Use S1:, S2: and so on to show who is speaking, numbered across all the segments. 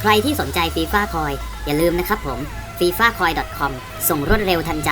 S1: ใครที่สนใจฟีฟ่าคอยอย่าลืมนะครับผม f i f a c o i c o m ส่งรวดเร็วทันใจ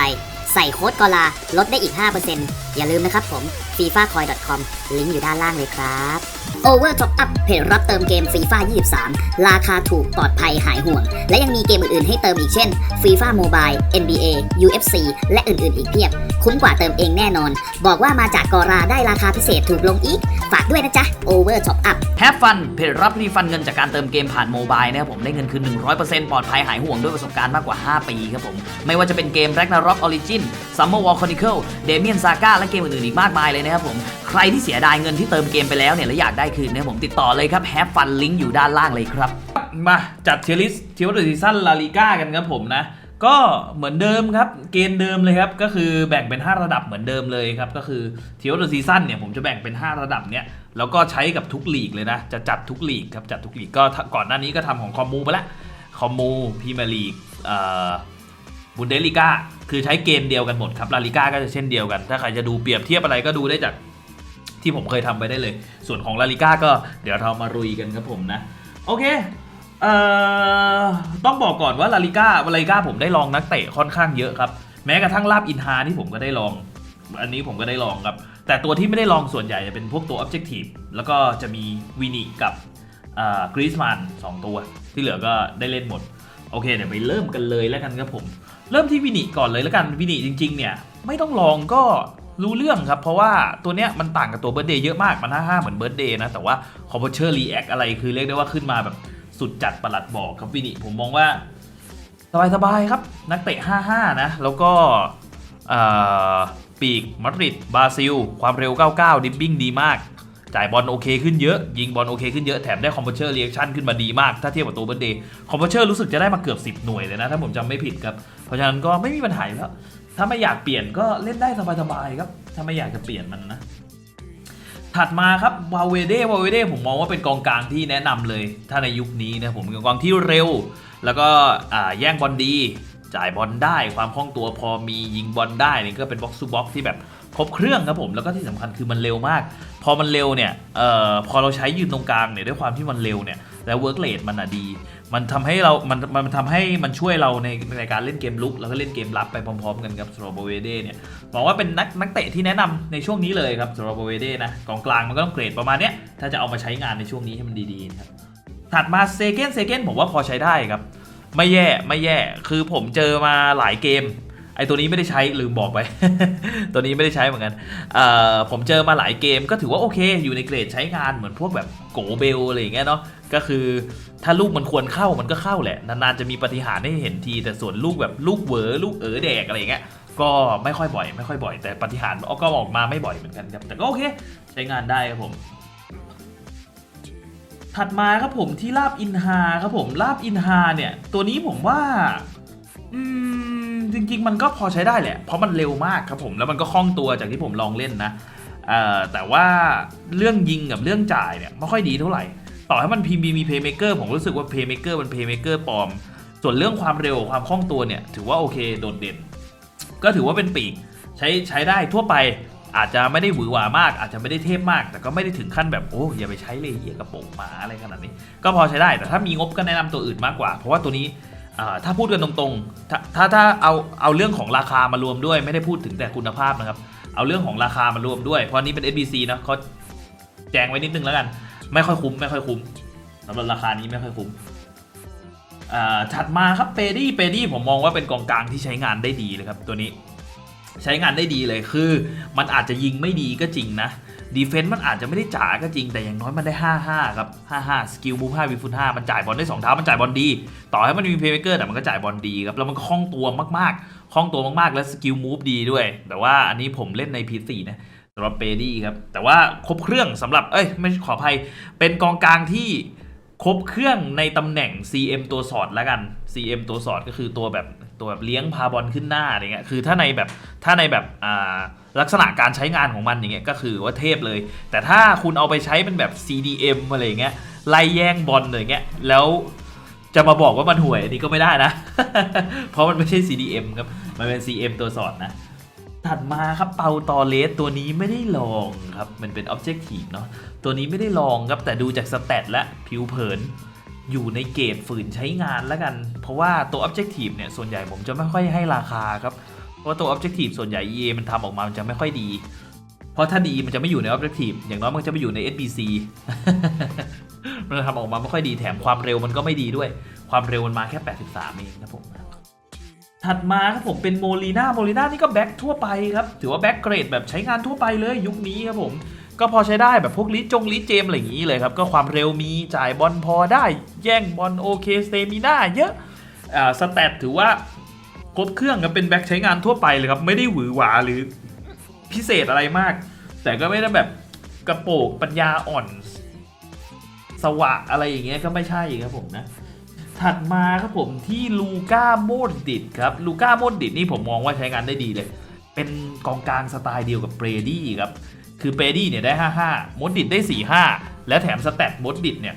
S1: ใส่โค้ดกอลาลดได้อีก 5% อย่าลืมนะครับผม fifacoin.com ลิงก์อยู่ด้านล่างเลยครับ Over Top Up เพจรับเติมเกม FIFA 23 ราคาถูกปลอดภัยหายห่วง และยังมีเกมอื่นๆ ให้เติมอีกเช่น FIFA Mobile NBA UFC และอื่นๆ อีกเพียบ คุ้มกว่าเติมเองแน่นอน บอกว่ามาจากกอราได้ราคาพิเศษถูกลงอีก ฝากด้วยนะจ๊ะ Over Top Up
S2: แฮปฟันเพจรับรีฟันเงินจากการเติมเกมผ่านโมบายนะครับผมได้เงินคืน 100%ปลอดภัยหายห่วงด้วยประสบการณ์มากกว่า 5 ปีครับผมไม่ว่าจะเป็นเกม Ragnarok Origin Summer War Chronicle Damien Saga และเกมอื่นๆอีกมากมายเลยนะครับผมใครที่เสียดายเงินที่เติมเกมไปแล้วเนี่ยและอยากได้คืนนะผมติดต่อเลยครับแฮปฟันลิงก์อยู่ด้านล่างเลยครับ
S3: มาจัดเทียริสเทียร์ซีซั่นลาลิก้ากันครับผมนะก็เหมือนเดิมครับเกณฑ์เดิมเลยครับก็คือแบ่งเป็น 5 ระดับเหมือนเดิมเลยครับก็คือเทียร์ซีซั่นเนี่ยผมจะแบ่งเป็น 5 ระดับเนี้ยแล้วก็ใช้กับทุกลีกเลยนะจะจัดทุกลีกครับจัดทุกลีกก็ก่อนหน้านี้ก็ทำของคอมมูไปล้วคอมมูพรีเมลีกเอ่อ บุนเดลิก้าคือใช้เกณฑ์เดียวกันหมดครับลาลิก้าก็จะเช่นเดียวกัน ถ้าใครจะดูเปรียบเทียบอะไรก็ดูได้จากที่ผมเคยทำไปได้เลย ส่วนของลาลิก้าก็เดี๋ยวเรามารุยกันครับผมนะ โอเคเอ่อต้องบอกก่อนว่าลาลิก้าลาลิก้าผมได้ลองนักเตะค่อนข้างเยอะครับ แม้กระทั่งลาบอินฮาที่ผมก็ได้ลอง อันนี้ผมก็ได้ลองครับ แต่ตัวที่ไม่ได้ลองส่วนใหญ่จะเป็นพวกตัว Objective แล้วก็จะมีวินิกับกรีซมันสองตัว ที่เหลือก็ได้เล่นหมด โอเคเดี๋ยวไปเริ่มกันเลยแล้วกันครับผม เริ่มที่วินิก่อนเลยแล้วกันวินิจริง ๆ เนี่ย ไม่ต้องลองก็รู้เรื่องครับ เพราะว่าตัวเนี้ยมันต่างกับตัวเบิร์ดเดย์เยอะมาก มันห้าเหมือนเบิร์ดเดย์นะ แต่ว่าคอมเพชเชอร์รีแอคอะไรคือเรียกได้ว่าขึ้นมาแบบสุดจัดประหลัดบอกครับวินิผมมองว่า สบาย ๆ ครับ นักเตะ 5-5 นะ แล้วก็อ่อปีกมาดริดบราซิล ความเร็ว 99 ดิบบิ้งดีมาก จ่ายบอลโอเคขึ้นเยอะ ยิงบอลโอเคขึ้นเยอะ แถมได้คอมเพชเชอร์เรีแอคชั่นขึ้นมาดีมาก ถ้าเทียบกับตัวเบิร์ดเดย์คอมเพชเชอร์รู้สึกจะได้มาเกือบ 10 หน่วยเลยนะ ถ้าผมจำไม่ผิดครับ เพราะฉะนั้นก็ไม่มีปัญหาแล้ว ถ้าไม่อยากเปลี่ยนก็เล่นได้สบายๆครับ ถ้าไม่อยากจะเปลี่ยนมันนะ ถัดมาครับวาเวเดวาเวเดผมมองว่าเป็นกองกลางที่แนะนำเลย ถ้าในยุคนี้นะผมเป็นกองกลางที่เร็ว แล้วก็แย่งบอลดี จ่ายบอลได้ ความคล่องตัวพอมียิงบอลได้นี่ก็เป็นบ็อกซ์ o บ็อกที่แบบ ครบเครื่องครับผมแล้วก็ที่สำคัญคือมันเร็วมาก พอมันเร็วเนี่ยเอ่อพอเราใช้ยืนตรงกลางเนี่ยด้วยความที่มันเร็วเนี่ยแล้วเวิร์กเรทมันอะดี มันทำให้เรา มัน มันทำให้มันช่วยเราในในการเล่นเกมลุก แล้วก็เล่นเกมรับไปพร้อม ๆ กันครับสโรบเวเดเนี่ยมองว่าเป็นนักนักเตะที่แนะนำในช่วงนี้เลยครับสโรบเวเดนะกองกลางมันก็ต้องเกรดประมาณเนี้ยถ้าจะเอามาใช้งานในช่วงนี้ให้มันดีๆครับถัดมาเซเกนเซเกนผมว่าพอใช้ได้ครับ ไม่แย่ไม่แย่ คือผมเจอมาหลายเกม ไอตัวนี้ไม่ได้ใช้ลืมบอกไป ตัวนี้ไม่ได้ใช้เหมือนกันผมเจอมาหลายเกมก็ถือว่าโอเค อยู่ในเกรดใช้งานเหมือนพวกแบบโกเบลอะไรอย่างเงี้ยเนาะก็คือถ้าลูกมันควรเข้ามันก็เข้าแหละ นานๆจะมีปฏิหารให้เห็นที แต่ส่วนลูกแบบลูกเหวอลูกเอ๋อแดกอะไรอย่างเงี้ยก็ไม่ค่อยบ่อย ไม่ค่อยบ่อย แต่ปฏิหารก็ออกมาไม่บ่อยเหมือนกันครับแต่ก็โอเค ใช้งานได้ครับผมถัดมาครับผมที่ลาบอินฮาครับผมลาบอินฮาเนี่ย ตัวนี้ผมว่า อืม ริง ๆ มันก็พอใช้ได้แหละ เพราะมันเร็วมากครับผมแล้วมันก็คล่องตัวจากที่ผมลองเล่นนะแต่ว่าเรื่องยิงกับเรื่องจ่ายเนี่ยไม่ค่อยดีเท่าไหร่ ต่อให้มันพีมีมีเพย์เมเกอร์ผมรู้สึกว่าเพย์เมเกอร์มันเพย์เมเกอร์ปลอม ส่วนเรื่องความเร็วความคล่องตัวเนี่ย ถือว่าโอเคโดดเด่น ก็ถือว่าเป็นปีกใช้ใช้ได้ทั่วไปอาจจะไม่ได้หวือหวามาก อาจจะไม่ได้เทพมาก แต่ก็ไม่ได้ถึงขั้นแบบโอ้อย่าไปใช้เลยเหี้ยกระโปรงหมาอะไรขนาดนี้ ก็พอใช้ได้แต่ถ้ามีงบก็แนะนำตัวอื่นมากกว่า เพราะว่าตัวนี้ ถ้าพูดกันตรงๆ ถ้าถ้าเอาเอาเรื่องของราคามารวมด้วยไม่ได้พูดถึงแต่คุณภาพนะครับ เอาเรื่องของราคามารวมด้วย เพราะนี้เป็น SBC นะเขาแจงไว้นิดนึงแล้วกัน ไม่ค่อยคุ้มไม่ค่อยคุ้มสำหรับราคานี้ไม่ค่อยคุ้มอ่าถัดมาครับเปดี้เปดี้ผมมองว่าเป็นกองกลางที่ใช้งานได้ดีเลยครับตัวนี้ ใช้งานได้ดีเลยคือ มันอาจจะยิงไม่ดีก็จริงนะ ดีเฟนต์มันอาจจะไม่ได้จ๋าก็จริงแต่อย่างน้อยมันได้ 5-5 ครับ 5-5 สกิลมูฟ5วิฟุต5มันจ่ายบอลได้ 2 เท้ามันจ่ายบอลดี ต่อให้มันมีเพย์เมเกอร์แต่มันก็จ่ายบอลดีครับ แล้วมันก็คล่องตัวมากๆคล่องตัวมากๆ แล้วสกิลมูฟดีด้วย แต่ว่าอันนี้ผมเล่นใน P4 นะสำหรับเปดี้ครับ แต่ว่าครบเครื่องสำหรับเอ้ยไม่ขออภัยเป็นกองกลางที่ครบเครื่องในตำแหน่ง CM ตัวสอดแล้วกัน CM ตัวสอดก็คือตัวแบบตัวแบบเลี้ยงพาบอลขึ้นหน้าอะไรเงี้ยคือถ้าในแบบถ้าในแบบอ่า ลักษณะการใช้งานของมันอย่างเงี้ยก็คือว่าเทพเลย แต่ถ้าคุณเอาไปใช้เป็นแบบ CDM อะไรเงี้ยไล่แย่งบอลอะไรเงี้ยแล้วจะมาบอกว่ามันห่วยอันนี้ก็ไม่ได้นะ เพราะมันไม่ใช่ CDM ครับ มันเป็น CM ตัวสอดนะ ถัดมาครับเปาตอเลสตัวนี้ไม่ได้ลองครับ มันเป็น Objective เนาะ ตัวนี้ไม่ได้ลองครับ แต่ดูจากสเตตและผิวเผิน อยู่ในเกรดฝืนใช้งานแล้วกัน เพราะว่าตัว Objective เนี่ย ส่วนใหญ่ผมจะไม่ค่อยให้ราคาครับ ราะว่าตัว Objective ส่วนใหญ่ EA มันทำออกมามันจะไม่ค่อยดี เพราะถ้าดีมันจะไม่อยู่ใน Objective อย่างน้อยมันจะไปอยู่ใน SBC มันทำออกมาไม่ค่อยดีแถมความเร็วมันก็ไม่ดีด้วย ความเร็วมันมาแค่ 83 เองครับผมถัดมาครับผมเป็นโมลีนาโมลีนานี่ก็แบ็คทั่วไปครับ ถือว่าแบ็คเกรดแบบใช้งานทั่วไปเลยยุคนี้ครับผม ก็พอใช้ได้แบบพวกลิจงลิเจมอะไรอย่างนี้เลยครับ ก็ความเร็วมีจ่ายบอลพอได้ แย่งบอลโอเคสเตมิน่าเยอะอ่าสแตทถือว่า ครบเครื่องกันเป็นแบ็คใช้งานทั่วไปเลยครับ ไม่ได้หวือหวาหรือพิเศษอะไรมาก แต่ก็ไม่ได้แบบกระโปกปัญญาอ่อน สวะอะไรอย่างเงี้ยก็ไม่ใช่ครับผมนะ ถัดมาครับผมที่ลูก้าโมดดิดครับลูก้าโมดดิดนี่ผมมองว่าใช้งานได้ดีเลย เป็นกองกลางสไตล์เดียวกับเบรดี้ครับ คือเบรดี้เนี่ยได้ 55โมดดิดได้ 45 และแถมสแตทโมดดิดเนี่ย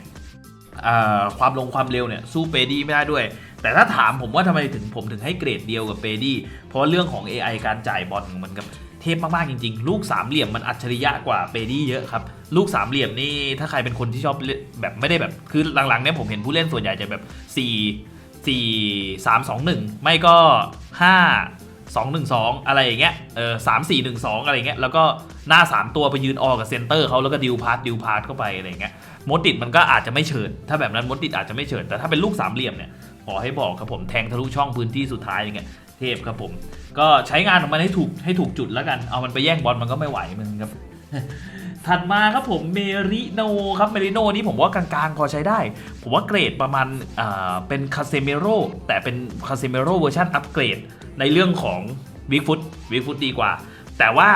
S3: ความลงความเร็วเนี่ยสู้เบรดี้ไม่ได้ด้วย แต่ถ้าถามผมว่าทำไมถึงผมถึงให้เกรดเดียวกับเบดี้เพราะเรื่องของ AI การจ่ายบอลของมันกับเทพมากๆจริง ๆ ลูกสามเหลี่ยมมันอัจฉริยะกว่าเบดี้เยอะครับ ลูกสามเหลี่ยมนี่ถ้าใครเป็นคนที่ชอบเล่นแบบไม่ได้แบบคือหลังๆเนี่ยผมเห็นผู้เล่นส่วนใหญ่จะแบบ4 4 3 2 1 ไม่ก็ 5 2 1 2 อะไรอย่างเงี้ย เออ3 4 1 2อะไรอย่างเงี้ย แล้วก็หน้า 3 ตัวไปยืนออกับเซนเตอร์เขาแล้วก็ดิวพาร์ตดิวพาร์ตเข้าไปอะไรอย่างเงี้ยมดดิดมันก็อาจจะไม่เฉิดถ้าแบบนั้นมดดิดอาจจะไม่เฉิดแต่ถ้าเป็นลูกสามเหลี่ยมเนี่ย อให้บอกครับผมแทงทะลุช่องพื้นที่สุดท้ายอย่างเงี้ยเทพครับผม ก็ใช้งานของมันให้ถูกให้ถูกจุดแล้วกัน เอามันไปแย่งบอลมันก็ไม่ไหวมึงครับถัดมาครับผมเมริโนครับเมริโนนี่ผมว่ากลางๆพอใช้ได้ ผมว่าเกรดประมาณอ่าเป็นคาเซเมโรแต่เป็นคาเซเมโรเวอร์ชันอัปเกรดในเรื่องของวิกฟุตวิกฟุตดีกว่า แต่ว่า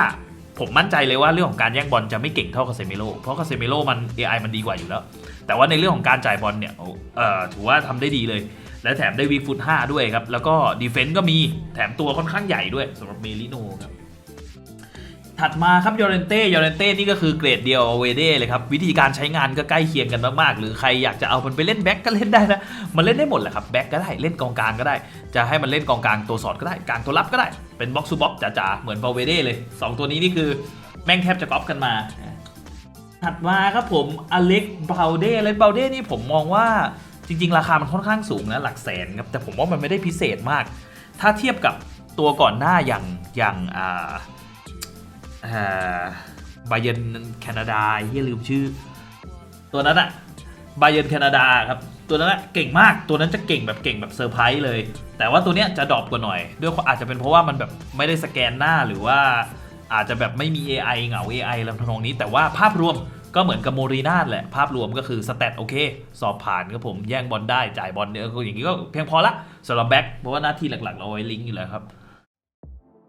S3: ผมมั่นใจเลยว่าเรื่องของการแย่งบอลจะไม่เก่งเท่าคาเซเมโรเพราะคาเซเมโรมัน AI มันดีกว่าอยู่แล้ว แต่ว่าในเรื่องของการจ่ายบอลเนี่ยเอ่อถือว่าทำได้ดีเลย และแถมได้วีฟุต5ด้วยครับ แล้วก็ดีเฟนต์ก็มีแถมตัวค่อนข้างใหญ่ด้วยสำหรับเมลิโนครับ ถัดมาครับยอร์เรนเต้ยอร์เรนเต้นี่ก็คือเกรดเดียวเวเด้เลยครับ วิธีการใช้งานก็ใกล้เคียงกันมากๆ หรือใครอยากจะเอามันไปเล่นแบ็กก็เล่นได้นะ มันเล่นได้หมดแหละครับแบ็กก็ได้เล่นกองกลางก็ได้ จะให้มันเล่นกองกลางตัวสอดก็ได้กลางตัวรับก็ได้เป็นบ็อกซ์ซูบ็อกจ๋าๆเหมือนเบเวเด้เลยสองตัวนี้นี่คือแม่งแทบจะก๊อปกันมาถัดมาครับผมอเล็กเบลเด้อเล็กเบลเด้นี่ผมมองว่า จริง ๆ ราคามันค่อนข้างสูงนะหลักแสนครับแต่ผมว่ามันไม่ได้พิเศษมาก ถ้าเทียบกับตัวก่อนหน้าอย่างอย่างอ่าอ่าบาเยนแคนาดาเฮียลืมชื่อ ตัวนั้นอะบาเยนแคนาดาครับตัวนั้นอะเก่งมาก ตัวนั้นจะเก่งแบบเก่งแบบเซอร์ไพรส์เลย แต่ว่าตัวเนี้ยจะดรอปกว่าหน่อย ด้วยอาจจะเป็นเพราะว่ามันแบบไม่ได้สแกนหน้าหรือว่าอาจจะแบบไม่มี AI เหงา AI อะไรทำนองนี้ แต่ว่าภาพรวม ก็เหมือนกับโมรีนาแหละ ภาพรวมก็คือสแตทโอเค สอบผ่านครับผมแย่งบอลได้จ่ายบอลเนี่ยก็อย่างนี้ก็เพียงพอละสำหรับแบ็คเพราะว่าหน้าที่หลักๆ เราไว้ลิงก์อยู่แล้วครับ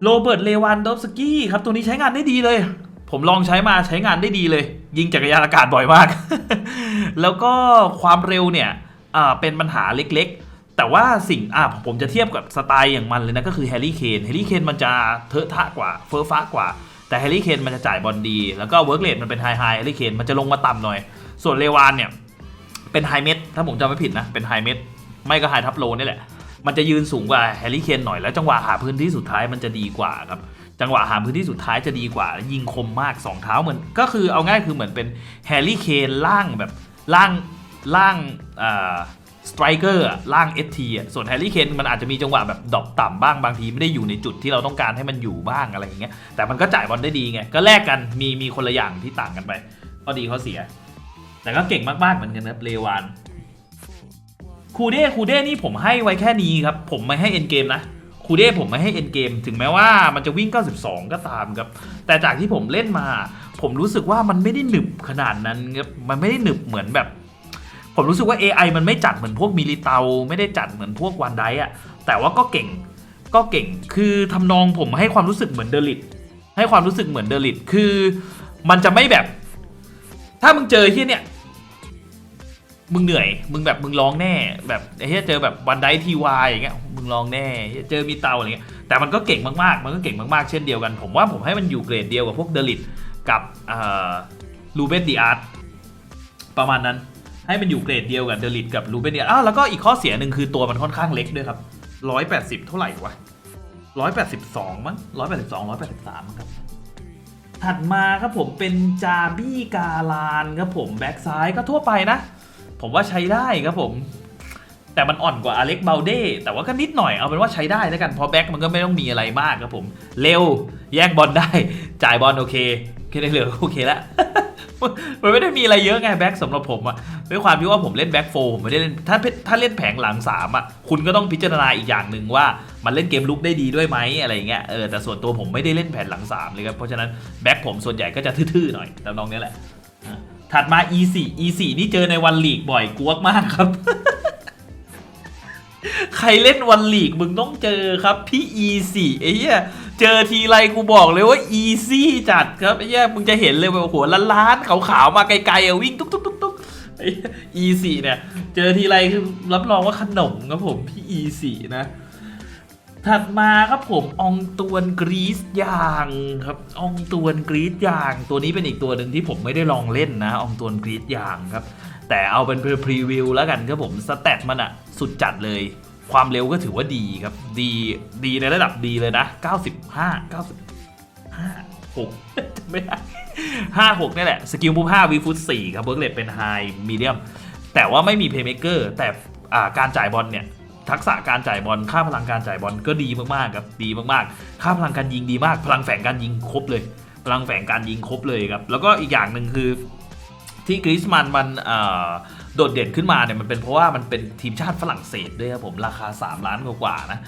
S3: โรเบิร์ตเลวันดอฟสกี้ครับ ตัวนี้ใช้งานได้ดีเลย ผมลองใช้มาใช้งานได้ดีเลย ยิงจักรยานอากาศบ่อยมาก แล้วก็ความเร็วเนี่ยเป็นปัญหาเล็กๆ แต่ว่าสิ่งอะผมจะเทียบกับสไตล์อย่างมันเลยนะ ก็คือแฮร์รี่เคนแฮร์รี่เคนมันจะเทอะทะกว่าเฟ้อฟ้ากว่า แต่แฮร์รี่เคนมันจะจ่ายบอลดี แล้วก็เวิร์กเรทมันเป็นไฮไฮแฮร์รี่เคนมันจะลงมาต่ำหน่อย ส่วนเลวานเนี่ยเป็นไฮเมดถ้าผมจำไม่ผิดนะ เป็นไฮเมดไม่ก็ไฮทับโลนี่แหละ มันจะยืนสูงกว่าแฮร์รี่เคนหน่อยแล้วจังหวะหาพื้นที่สุดท้ายมันจะดีกว่าครับจังหวะหาพื้นที่สุดท้ายจะดีกว่า ยิงคมมากสองเท้าเหมือนก็คือเอาง่ายคือเหมือนเป็นแฮร์รี่เคนล่างแบบล่างล่างอ่า ไตรเกอร์ล่างเอทีส่วนแฮร์รี่เคนมันอาจจะมีจังหวะแบบดรอปต่ำบ้างบางทีไม่ได้อยู่ในจุดที่เราต้องการให้มันอยู่บ้างอะไรอย่างเงี้ยแต่มันก็จ่ายบอลได้ดีไงก็แลกกันมีมีคนละอย่างที่ต่างกันไปข้อดีข้อเสีย แต่ก็เก่งมากๆเหมือนกันนะครับเลวานคูเด้คูเด้นี่ผมให้ไว้แค่นี้ครับ ผมไม่ให้เอ็นเกมนะคูเด้ผมไม่ให้เอ็นเกมถึงแม้ว่ามันจะวิ่ง 92 ก็ตามครับ แต่จากที่ผมเล่นมา ผมรู้สึกว่ามันไม่ได้หนึบขนาดนั้นครับมันไม่ได้หนึบเหมือนแบบ ผมรู้สึกว่า AI มันไม่จัดเหมือนพวกมิลิเตา ไม่ได้จัดเหมือนพวกวันไดอะแต่ว่าก็เก่งก็เก่งคือทำนองผมให้ความรู้สึกเหมือนเดลิทให้ความรู้สึกเหมือนเดลิทคือมันจะไม่แบบ ถ้ามึงเจอที่เนี่ยมึงเหนื่อยมึงแบบมึงร้องแน่ แบบเหี้ยเจอแบบวันไดทีวายอย่างเงี้ยมึงร้องแน่เจอมีเตาอะไรเงี้ยแต่มันก็เก่งมากๆ มันก็เก่งมากๆเช่นเดียวกัน ผมว่าผมให้มันอยู่เกรดเดียวกับพวกเดลิทกับลูเบนดีอาร์ตประมาณนั้น ให้มันอยู่เกรดเดียวกับเดลิทกับลูเบนดีอาร์อ้าวแล้วก็อีกข้อเสียหนึ่งคือตัวมันค่อนข้างเล็กด้วยครับร้อยแปดสิบเท่าไหร่วะร้อยแปดสิบสองมั้งร้อยแปดสิบสองร้อยแปดสิบสามครับถัดมาครับผมเป็นจาบี้กาลานครับผมแบ็กซ้ายก็ทั่วไปนะ ผมว่าใช้ได้ครับผม แต่มันอ่อนกว่าอเล็กเบลเด้แต่ว่าก็นิดหน่อยเอาเป็นว่าใช้ได้แล้วกันเพราะแบ็คมันก็ไม่ต้องมีอะไรมากครับผม เร็วแย่งบอลได้ จ่ายบอลโอเคแค่ได้เหลือโอเคแล้ว มันไม่ได้มีอะไรเยอะไงแบ็คสำหรับผมอะด้วยความที่ว่าผมเล่นแบ็คโฟผมไม่ได้เล่นถ้าถ้าเล่นแผงหลังสามอะคุณก็ต้องพิจารณาอีกอย่างหนึ่งว่ามันเล่นเกมลุกได้ดีด้วยไหมอะไรเงี้ยเออแต่ส่วนตัวผมไม่ได้เล่นแผนหลังสามเลยครับเพราะฉะนั้นแบ็คผมส่วนใหญ่ก็จะทื่อๆหน่อยแต่น้องนี้แหละอะถัดมา E4 E4 นี่เจอในวันลีกบ่อยกวกมากครับใครเล่นวันลีกมึงต้องเจอครับพี่ E4 ไอ้เหี้ย เจอทีไรกูบอกเลยว่า easy จัดครับไอ้เหี้ยมึงจะเห็นเลยว่าหัวล้านๆขาวๆมาไกลๆอะวิ่งตุ๊กตุ๊กตุ๊กตุ๊กอ้เหี้ย E4 เนี่ย เจอทีไรคือรับรองว่าขนมครับผมพี่ E4 นะถัดมาครับผมอองตวนกรีซยางครับอองตวนกรีซยาง ตัวนี้เป็นอีกตัวหนึ่งที่ผมไม่ได้ลองเล่นนะอองตวนกรีซยางครับ แต่เอาเป็นพรีวิวแล้วกันครับผมสแตทมันอะสุดจัดเลย ความเร็วก็ถือว่าดีครับ ดีดีในระดับดีเลยนะ 95 95 6จำไม่ได้5 6นี่แหละ สกิลมูฟ5วีฟุต4ครับเบิร์กเลตเป็นไฮมีเดียมแต่ว่าไม่มีเพย์เมเกอร์แต่การจ่ายบอลเนี่ยทักษะการจ่ายบอล ค่าพลังการจ่ายบอลก็ดีมากๆครับดีมากๆ ค่าพลังการยิงดีมาก พลังแฝงการยิงครบเลย พลังแฝงการยิงครบเลยครับ แล้วก็อีกอย่างหนึ่งคือที่กริสมันมันเอ่อ โดดเด่นขึ้นมาเนี่ยมันเป็นเพราะว่ามันเป็นทีมชาติฝรั่งเศสด้วยครับผมราคา 3 ล้านกว่าๆนะ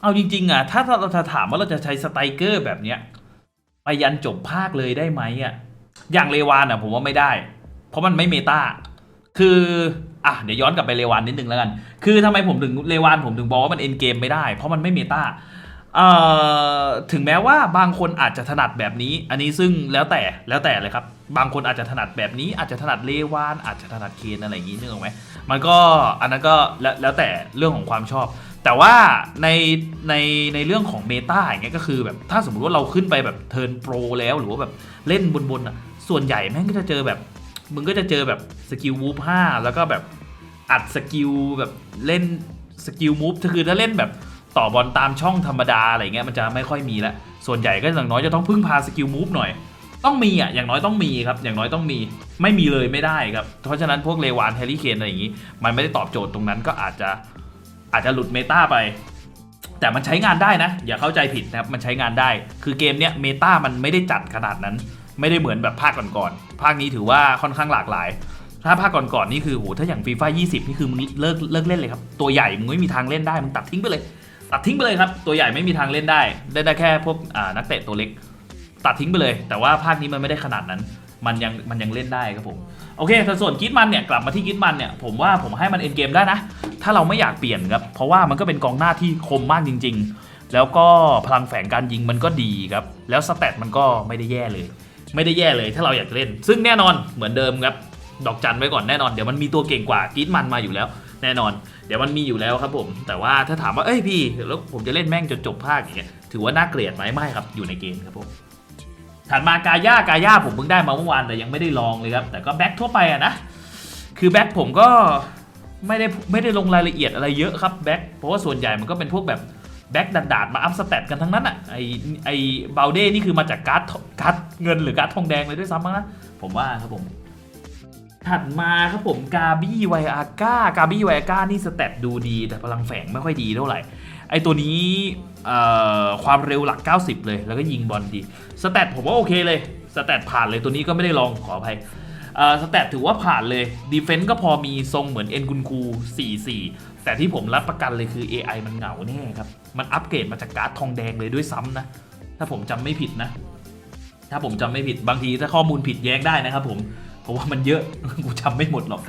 S3: เอาจริงๆอะถ้าเราจะถามว่าเราจะใช้สไตรเกอร์แบบเนี้ยไปยันจบภาคเลยได้ไหมอะอย่างเลวานอะผมว่าไม่ได้ เพราะมันไม่เมตาคืออะเดี๋ยวย้อนกลับไปเลวานนิดนึงแล้วกัน คือทำไมผมถึงเลวานผมถึงบอกว่ามันเอ็นเกมไม่ได้ เพราะมันไม่เมตา ถึงแม้ว่าบางคนอาจจะถนัดแบบนี้ อันนี้ซึ่งแล้วแต่แล้วแต่เลยครับ บางคนอาจจะถนัดแบบนี้ อาจจะถนัดเลวาน อาจจะถนัดเคนอะไรอย่างนี้นึกออกไหมมันก็อันนั้นก็แล้วแล้วแต่เรื่องของความชอบ แต่ว่าในในในเรื่องของเมตาอย่างเงี้ยก็คือแบบถ้าสมมติว่าเราขึ้นไปแบบเทิร์นโปรแล้วหรือว่าแบบเล่นบนๆอะส่วนใหญ่แม่งก็จะเจอแบบมึงก็จะเจอแบบสกิลวูฟห้าแล้วก็แบบอัดสกิลแบบเล่นสกิลมูฟคือถ้าเล่นแบบ ต่อบอลตามช่องธรรมดาอะไรเงี้ยมันจะไม่ค่อยมีละส่วนใหญ่ก็อย่างน้อยจะต้องพึ่งพาสกิลมูฟหน่อย ต้องมีอะอย่างน้อยต้องมีครับ อย่างน้อยต้องมีไม่มีเลยไม่ได้ครับ เพราะฉะนั้นพวกเลวานแฮร์รี่เคนอะไรอย่างงี้ มันไม่ได้ตอบโจทย์ตรงนั้นก็อาจจะอาจจะหลุดเมตาไป แต่มันใช้งานได้นะ อย่าเข้าใจผิดนะครับมันใช้งานได้ คือเกมเนี้ยเมตามันไม่ได้จัดขนาดนั้น ไม่ได้เหมือนแบบภาคก่อนๆภาคนี้ถือว่าค่อนข้างหลากหลายถ้าภาคก่อนๆนี่คือโหถ้าอย่างฟีฟ่า20 นี่คือมึงเลิกเลิกเล่นเลยครับ ตัวใหญ่มึงไม่มีทางเล่นได้ มึงตัดทิ้งไปเลย ตัดทิ้งไปเลยครับ ตัวใหญ่ไม่มีทางเล่นได้ ได้ได้แค่พวกนักเตะตัวเล็ก ตัดทิ้งไปเลย แต่ว่าภาคนี้มันไม่ได้ขนาดนั้น มันยังมันยังเล่นได้ครับผม โอเคส่วนกิทมันเนี่ยกลับมาที่กิทมันเนี่ยผมว่าผมให้มันเอ็นเกมได้นะ ถ้าเราไม่อยากเปลี่ยนครับ เพราะว่ามันก็เป็นกองหน้าที่คมมากจริง ๆ แล้วก็พลังแฝงการยิงมันก็ดีครับ แล้วสแตทมันก็ไม่ได้แย่เลย ไม่ได้แย่เลยถ้าเราอยากเล่น ซึ่งแน่นอนเหมือนเดิมครับ ดอกจันไว้ก่อนแน่นอน เดี๋ยวมันมีตัวเก่งกว่ากีดมันมาอยู่แล้ว แน่นอน เดี๋ยวมันมีอยู่แล้วครับผม แต่ว่าถ้าถามว่าเอ้ยพี่แล้วผมจะเล่นแม่งจนจบภาคอย่างเงี้ยถือว่าน่าเกลียดไหมไม่ครับอยู่ในเกมครับผมถัดมากาย่ากาย่าผมเพิ่งได้มาเมื่อวานแต่ยังไม่ได้ลองเลยครับแต่ก็แบ็คทั่วไปอะนะคือแบ็คผมก็ไม่ได้ไม่ได้ลงรายละเอียดอะไรเยอะครับแบ็คเพราะว่าส่วนใหญ่มันก็เป็นพวกแบบแบ็คดาดๆมาอัพสเตตกันทั้งนั้นอะไอไอเบลเด้นี่คือมาจากการ์ดการ์ดเงินหรือการ์ดทองแดงเลยด้วยซ้ำมั้งนะผมว่าครับผม ถัดมาครับผมกาบี้ไวอาก้ากาบี้ไวอาก้านี่สเตตดูดี แต่พลังแฝงไม่ค่อยดีเท่าไหร่ ไอตัวนี้ความเร็วหลัก 90 เลย แล้วก็ยิงบอลดี สเตตผมว่าโอเคเลย สเตตผ่านเลยตัวนี้ก็ไม่ได้ลองขออภัยสเตตถือว่าผ่านเลยดีเฟนต์ก็พอมีทรงเหมือนเอ็นกุนคู44 แต่ที่ผมรับประกันเลยคือ AI มันเหงาแน่ครับ มันอัปเกรดมาจากการ์ดทองแดงเลยด้วยซ้ำนะ ถ้าผมจำไม่ผิดนะ ถ้าผมจำไม่ผิดบางทีถ้าข้อมูลผิดแย้งได้นะครับผม เพราะว่ามันเยอะ กูจำไม่หมดหรอก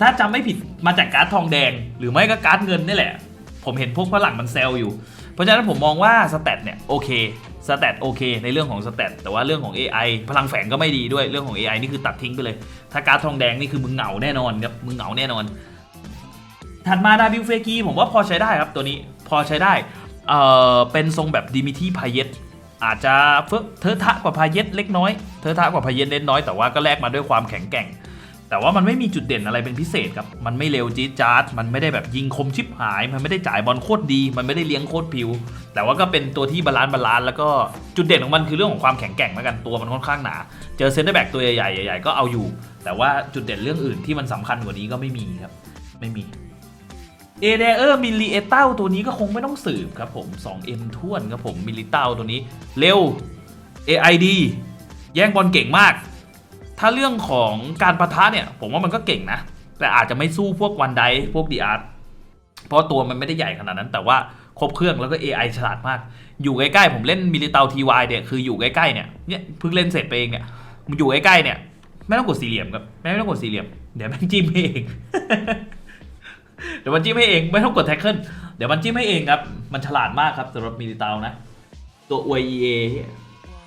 S3: ถ้าจำไม่ผิดมาจากการ์ดทองแดง หรือไม่ก็การ์ดเงินนี่แหละ ผมเห็นพวกฝรั่งมันแซลอยู่ เพราะฉะนั้นผมมองว่าสแตทเนี่ยโอเคสแตทโอเคในเรื่องของสแตทแต่ว่าเรื่องของ AI พลังแฝงก็ไม่ดีด้วยเรื่องของ AI นี่คือตัดทิ้งไปเลย ถ้าการ์ดทองแดงนี่คือมึงเหงาแน่นอนครับมึงเหงาแน่นอน ถัดมาดาบิวเฟกีผมว่าพอใช้ได้ครับตัวนี้พอใช้ได้เออเป็นทรงแบบดิมิทีพาเยต อาจจะเฟอะเทอะทะกว่าพาเยตเล็กน้อยเทอะทะกว่าพาเยตเล็กน้อยแต่ว่าก็แลกมาด้วยความแข็งแกร่ง แต่ว่ามันไม่มีจุดเด่นอะไรเป็นพิเศษครับ มันไม่เร็วจี๊ดจ๊าดมันไม่ได้แบบยิงคมชิบหาย มันไม่ได้จ่ายบอลโคตรดี มันไม่ได้เลี้ยงโคตรพิว แต่ว่าก็เป็นตัวที่บาลานซ์บาลานซ์แล้วก็จุดเด่นของมันคือเรื่องของความแข็งแกร่งแล้วกันตัวมันค่อนข้างหนา เจอเซนเตอร์แบ็กตัวใหญ่ๆใหญ่ๆก็เอาอยู่ แต่ว่าจุดเด่นเรื่องอื่นที่มันสำคัญกว่านี้ก็ไม่มีครับ ไม่มี เอเดอร์มิลลิเอเต้าตัวนี้ก็คงไม่ต้องสืบครับผม 2M ท่วนครับผมมิลลิเต้าตัวนี้เร็ว AID แย่งบอลเก่งมาก ถ้าเรื่องของการประทะเนี่ย ผมว่ามันก็เก่งนะ แต่อาจจะไม่สู้พวกวันไดพวกดีอาร์ตเพราะตัวมันไม่ได้ใหญ่ขนาดนั้น แต่ว่าครบเครื่องแล้วก็ AI ฉลาดมาก อยู่ใกล้ๆ ผมเล่นมิลิเตาทีวายเนี่ยคืออยู่ใกล้ๆเนี่ยเนี่ยเพิ่งเล่นเสร็จไปเองเนี่ยอยู่ใกล้ๆเนี่ยไม่ต้องกดสี่เหลี่ยมครับไม่ต้องกดสี่เหลี่ยมเดี๋ยวแมันจิ้มเอง เดี๋ยวมันจิ้มให้เองไม่ต้องกดแท็กเกิลเดี๋ยวมันจิ้มให้เองครับ มันฉลาดมากครับสำหรับมิลิเตานะ ตัวอวย EA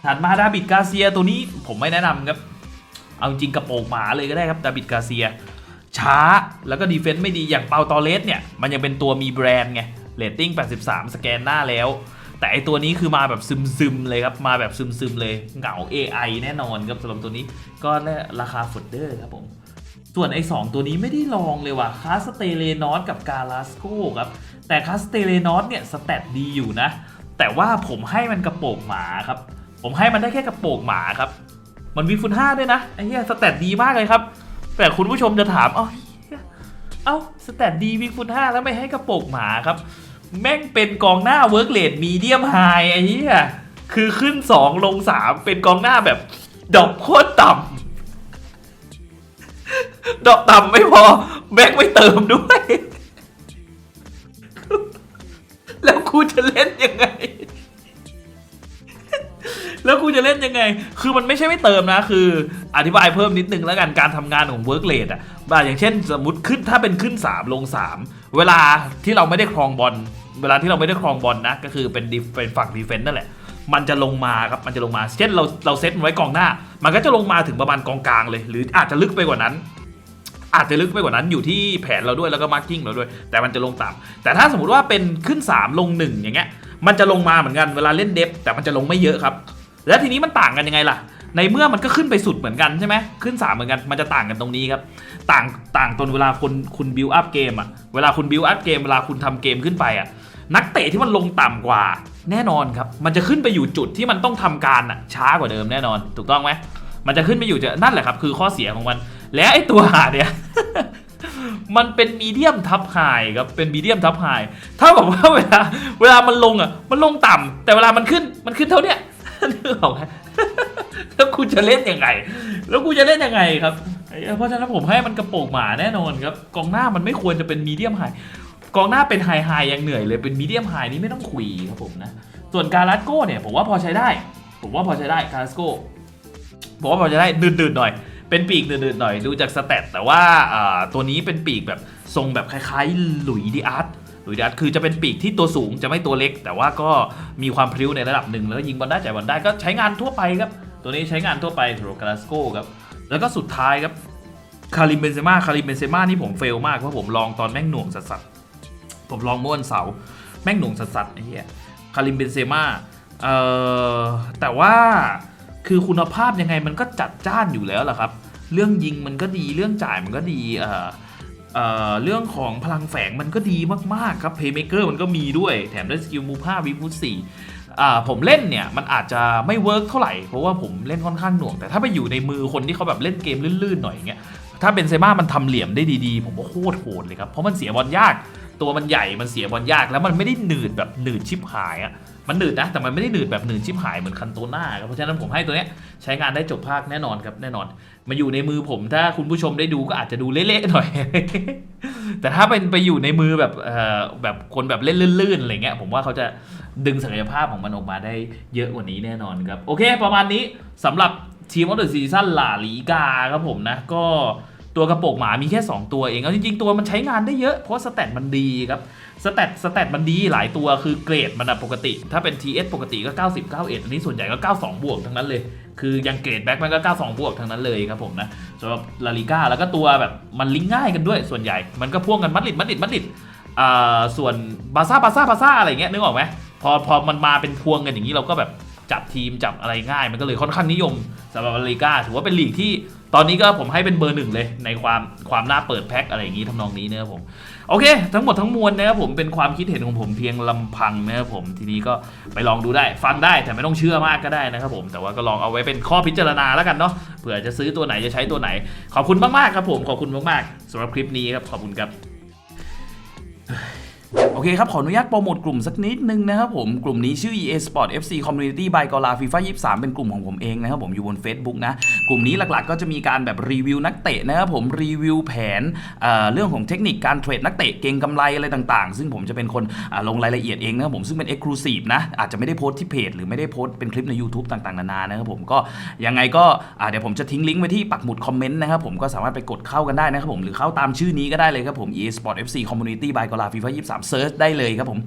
S3: ถัดมาดาบิดกาเซียตัวนี้ผมไม่แนะนำครับ เอาจริงกระโปรงหมาเลยก็ได้ครับดาบิดกาเซีย ช้าแล้วก็ดีเฟนซ์ไม่ดีอย่างเปาตอเลสเนี่ย มันยังเป็นตัวมีแบรนด์ไงเรตติ้ง 83 สแกนหน้าแล้ว แต่ไอตัวนี้คือมาแบบซึมๆเลยครับ มาแบบซึมๆเลยเหงา AI แน่นอนครับสำหรับตัวนี้ก็ราคาฟุดเดอร์ครับผม ส่วนไอ้สตัวนี้ไม่ได้ลองเลยว่ะคาสเตเลนอสกับกาลาสโกครับ แต่คาสเตเลนอสเนี่ยสแตทดีอยู่นะ แต่ว่าผมให้มันกระโปรงหมาครับ ผมให้มันได้แค่กระโปรงหมาครับ มันวีฟุตห้าด้วยนะไอ้เหี้ยสแตทดีมากเลยครับ แต่คุณผู้ชมจะถามเอ้าเหี้ยเอ้าสแตทดีวีฟุตห้าแล้วไม่ให้กระโปรงหมาครับ แม่งเป็นกองหน้าเวิร์กเลดมีเดียมไฮไอ้เหี้ยคือขึ้น 2 ลง 3 เป็นกองหน้าแบบดอกโคตรต่ำ ดอกต่ำไม่พอ แบ็กไม่เติมด้วย แล้วกูจะเล่นยังไง แล้วกูจะเล่นยังไง คือมันไม่ใช่ไม่เติมนะ คือ อธิบายเพิ่มนิดนึงแล้วกันการทำงานของ work rate อะแบบอย่างเช่น สมมติขึ้นถ้าเป็นขึ้น 3 ลง 3 เวลาที่เราไม่ได้ครองบอลเวลาที่เราไม่ได้ครองบอลนะ ก็คือเป็นเป็นฝั่งดีเฟนต์นั่นแหละมันจะลงมาครับ มันจะลงมา เช่นเราเราเซตมันไว้กองหน้า มันก็จะลงมาถึงประมาณกองกลางเลย หรืออาจจะลึกไปกว่านั้น อาจจะลึกไปกว่านั้นอยู่ที่แผนเราด้วยแล้วก็มาร์กิ้งเราด้วย แต่มันจะลงต่ำแต่ถ้าสมมติว่าเป็นขึ้น 3 ลง 1 อย่างเงี้ยมันจะลงมาเหมือนกันเวลาเล่นเดฟแต่มันจะลงไม่เยอะครับ แล้วทีนี้มันต่างกันยังไงล่ะ ในเมื่อมันก็ขึ้นไปสุดเหมือนกันใช่ไหมขึ้น 3 เหมือนกันมันจะต่างกันตรงนี้ครับ ต่างต่างตอนเวลาคนคุณบิวอัพเกมอะเวลาคุณบิวอัพเกมเวลาคุณทำเกมขึ้นไปอะนักเตะที่มันลงต่ำกว่าแน่นอนครับ มันจะขึ้นไปอยู่จุดที่มันต้องทำการอะช้ากว่าเดิมแน่นอน ถูกต้องไหมมันจะขึ้นไปอยู่จะนั่นแหละครับ คือข้อเสียของมัน และไอตัวหาเนี่ย มันเป็นมีเดียมทับไฮครับเป็นมีเดียมทับไฮเท่ากับว่าเวลาเวลามันลงอะ มันลงต่ำแต่เวลามันขึ้นมันขึ้นเท่าเนี้ยนึกออกไหมแล้วกูจะเล่นยังไง แล้วกูจะเล่นยังไงครับ เพราะฉะนั้นผมให้มันกระโปรงหมาแน่นอนครับกองหน้ามันไม่ควรจะเป็นมีเดียมไฮกองหน้าเป็นไฮไฮยังเหนื่อยเลยเป็นมีเดียมไฮนี่ไม่ต้องคุยครับผมนะ ส่วนการัสโก้เนี่ยผมว่าพอใช้ได้ ผมว่าพอใช้ได้การัสโก้ผมว่าพอใช้ได้ดืดๆหน่อย เป็นปีกดืดๆหน่อยดูจากสเตตแต่ว่าตัวนี้เป็นปีกแบบทรงแบบคล้ายๆ หลุยดีอาร์ตหลุยดีอาร์ตคือจะเป็นปีกที่ตัวสูงจะไม่ตัวเล็ก แต่ว่าก็มีความพริ้วในระดับหนึ่งแล้วยิงบอลได้จ่ายบอลได้ก็ใช้งานทั่วไปครับ ตัวนี้ใช้งานทั่วไปสำหรับกาลาสโกครับ แล้วก็สุดท้ายครับคาริมเบนเซม่าคาริมเบนเซม่านี่ผมเฟลมากเพราะผมลองตอนแม่งหน่วงสัสๆผมลองเมื่อวันเสาร์แม่งหน่วงสัสๆไอ้เหี้ยคาริมเบนเซม่าเอ่อแต่ว่า คือคุณภาพยังไงมันก็จัดจ้านอยู่แล้วล่ะครับ เรื่องยิงมันก็ดีเรื่องจ่ายมันก็ดีเอ่อเอ่อเรื่องของพลังแฝงมันก็ดีมากๆครับเพย์เมเกอร์มันก็มีด้วยแถมได้สกิลมูฟ5วิพุสี่อ่าผมเล่นเนี่ยมันอาจจะไม่เวิร์กเท่าไหร่ เพราะว่าผมเล่นค่อนข้างหน่วง แต่ถ้าไปอยู่ในมือคนที่เขาแบบเล่นเกมลื่นๆหน่อยอย่างเงี้ยถ้าเป็นเซม่ามันทำเหลี่ยมได้ดีๆ ผมว่าโคตรโหดเลยครับ เพราะมันเสียบอลยาก ตัวมันใหญ่มันเสียบอลยากแล้วมันไม่ได้หนืดแบบหนืดชิบหายอะมันหนืดนะแต่มันไม่ได้หนืดแบบหนืดชิบหายเหมือนคันโตน่าครับเพราะฉะนั้นผมให้ตัวเนี้ยใช้งานได้จบภาคแน่นอนครับแน่นอน มาอยู่ในมือผมถ้าคุณผู้ชมได้ดูก็อาจจะดูเละๆหน่อย แต่ถ้าเป็นไปอยู่ในมือแบบเอ่อแบบคนแบบเล่นลื่นๆอะไรเงี้ยผมว่าเขาจะดึงศักยภาพของมันออกมาได้เยอะกว่านี้แน่นอนครับโอเค ประมาณนี้สำหรับทีมออเดอะซีซั่นลาลีกาครับผมนะก็ ตัวกระโปรงหมามีแค่ 2 ตัวเอง เอาจริงๆ ตัวมันใช้งานได้เยอะ เพราะสแตทมันดีครับ สแตทสแตทมันดีหลายตัวคือเกรดมันอะปกติ ถ้าเป็น TS ปกติก็ 90 91 อันนี้ส่วนใหญ่ก็ 92 บวกทั้งนั้นเลย คือยังเกรดแบ็คมันก็ 92 บวกทั้งนั้นเลยครับผมนะสำหรับลาลิก้าแล้วก็ตัวแบบมันลิงก์ง่ายกันด้วย ส่วนใหญ่ มันก็พ่วงกันมัดริดมัดริดมัดริดอ่าส่วนบาซ่าบาซ่าบาซ่าอะไรเงี้ยนึกออกไหมพอพอมันมาเป็นพวงกันอย่างนี้เราก็แบบจับทีมจับอะไรง่าย มันก็เลยค่อนข้างนิยมสำหรับลาลิก้าถือว่าเป็นลีกที่ ตอนนี้ก็ผมให้เป็นเบอร์หนึ่งเลยในความความน่าเปิดแพ็คอะไรอย่างนี้ทำนองนี้นะครับผมโอเค ทั้งหมดทั้งมวลนะครับผมเป็นความคิดเห็นของผมเพียงลำพังนะครับผมทีนี้ก็ไปลองดูได้ ฟังได้แต่ไม่ต้องเชื่อมากก็ได้นะครับผมแต่ว่าก็ลองเอาไว้เป็นข้อพิจารณาแล้วกันเนาะเผื่อจะซื้อตัวไหนจะใช้ตัวไหน ขอบคุณมากๆครับผมขอบคุณมากๆสำหรับคลิปนี้ครับขอบคุณครับ โอเคครับ ขออนุญาตโปรโมทกลุ่มสักนิดนึงนะครับผม กลุ่มนี้ชื่อ e-sport FC Community by Gola FIFA 23 เป็นกลุ่มของผมเองนะครับผมอยู่บน Facebook นะ กลุ่มนี้หลักๆ ก็จะมีการแบบรีวิวนักเตะนะครับผมรีวิวแผนเเรื่องของเทคนิคการเทรดนักเตะเก่งกำไรอะไรต่างๆ ซึ่งผมจะเป็นคนลงรายละเอียดเองนะครับผมซึ่งเป็น Exclusive นะ อาจจะไม่ได้โพสที่เพจหรือไม่ได้โพสเป็นคลิปใน YouTube ต่างๆนานานะครับผมก็ยังไงก็เดี๋ยวผมจะทิ้งลิงก์ไว้ที่ปักหมุดคอมเมนต์นะครับผมก็สามารถไปกดเข้ากันได้นะครับผมหรือเข้าตามชื่อนี้ก็ได้เลยครับผม e-sport FC Community by Gola FIFA 23เซิร์ชได้เลยครับผม